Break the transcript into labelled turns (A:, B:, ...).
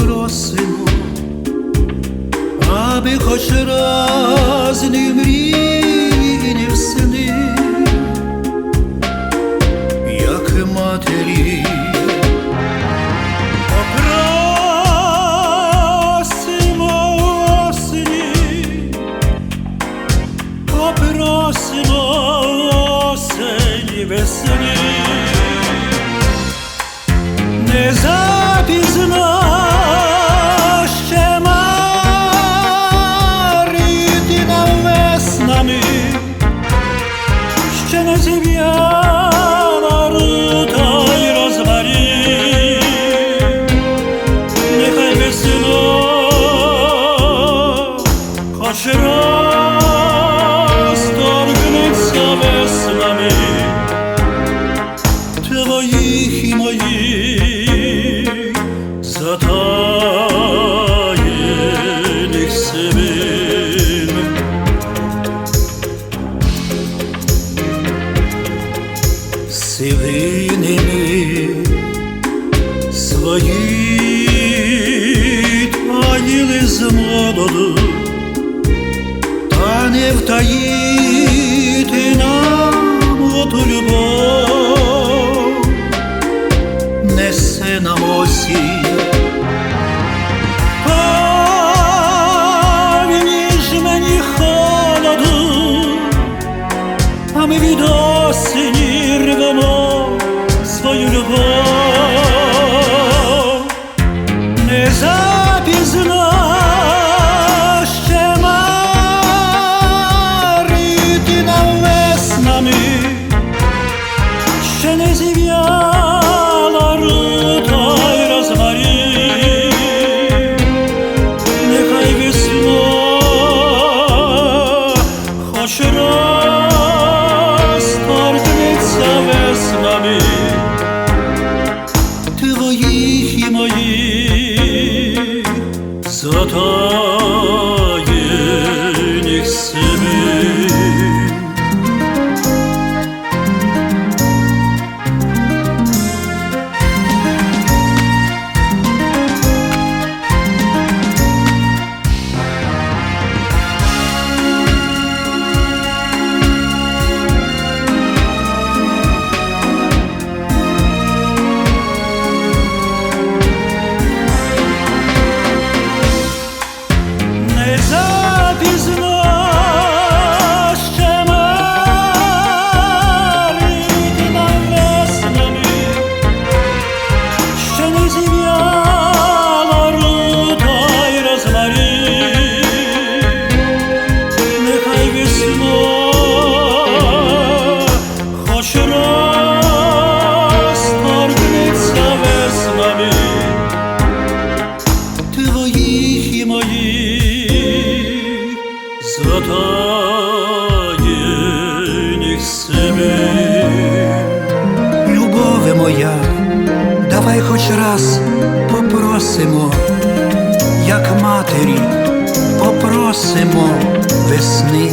A: просимо, аби хоч раз не мрії не всини, як матері. Попросимо осені, осені весни. Хоч раз торкнеться веснами твоїх і моїх затаєних семен. Сивинини свої таїли з молоду, не втаїти нам оту любов, несе нам осінь. Повні ж мені холоду, а ми від свою любов. Не веснами, ще не зів'яла рута й розмарі, нехай весно, хоч раз торкнеться веснами твоїх і моїх затаєних Не запізно затаєних себе. Любове моя, давай хоч раз попросимо, як матері, попросимо весни.